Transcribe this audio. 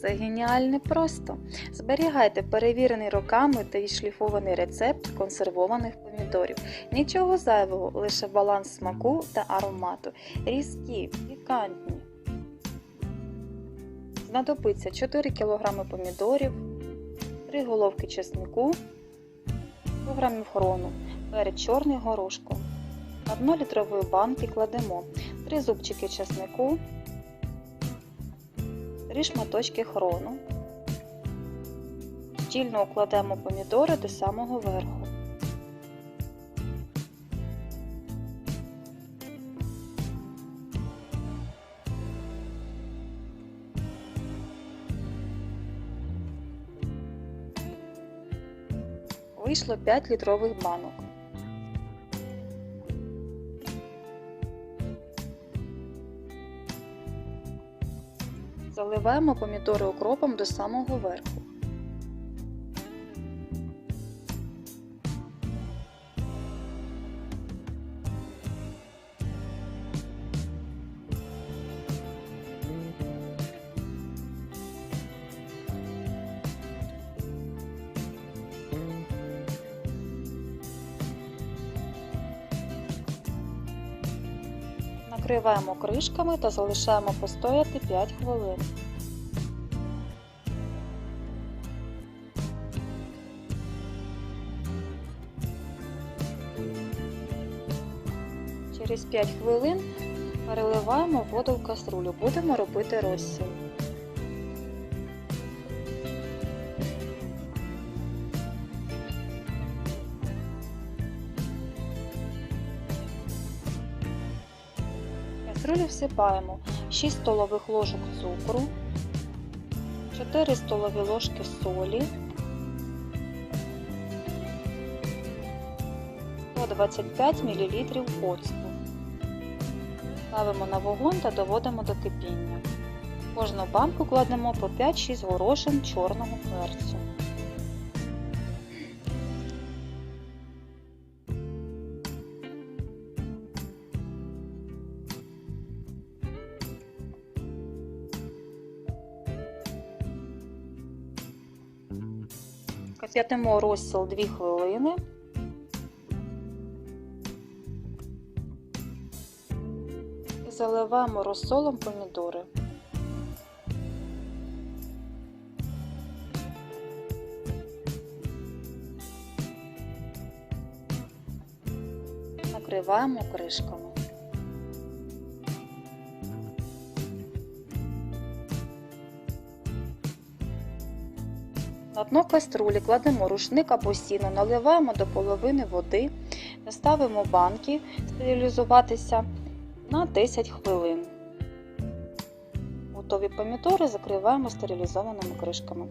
Це геніально просто. Зберігайте перевірений роками та відшліфований рецепт консервованих помідорів. Нічого зайвого, лише баланс смаку та аромату. Різкі, пікантні. Знадобиться 4 кг помідорів, 3 головки чеснику, 100 г хрону, перець чорний горошком. На дно літрової банки кладемо 3 зубчики чеснику, 3 шматочки хрону. Щільно укладемо помідори до самого верху. Вийшло 5 літрових банок. Заливаємо помідори укропом до самого верху. Накриваємо кришками та залишаємо постояти 5 хвилин. Через 5 хвилин переливаємо воду в каструлю. Будемо робити розсіл. В каструлю всипаємо 6 столових ложок цукру, 4 столові ложки солі, 125 мл оцту. Ставимо на вогонь та доводимо до кипіння. В кожну банку кладемо по 5-6 горошин чорного перцю. Кип'ятимо розсіл 2 хвилини. І заливаємо розсолом помідори. Накриваємо кришками. На дно каструлі кладемо рушник або сіно, наливаємо до половини води, ставимо банки стерилізуватися на 10 хвилин. Готові помідори закриваємо стерилізованими кришками.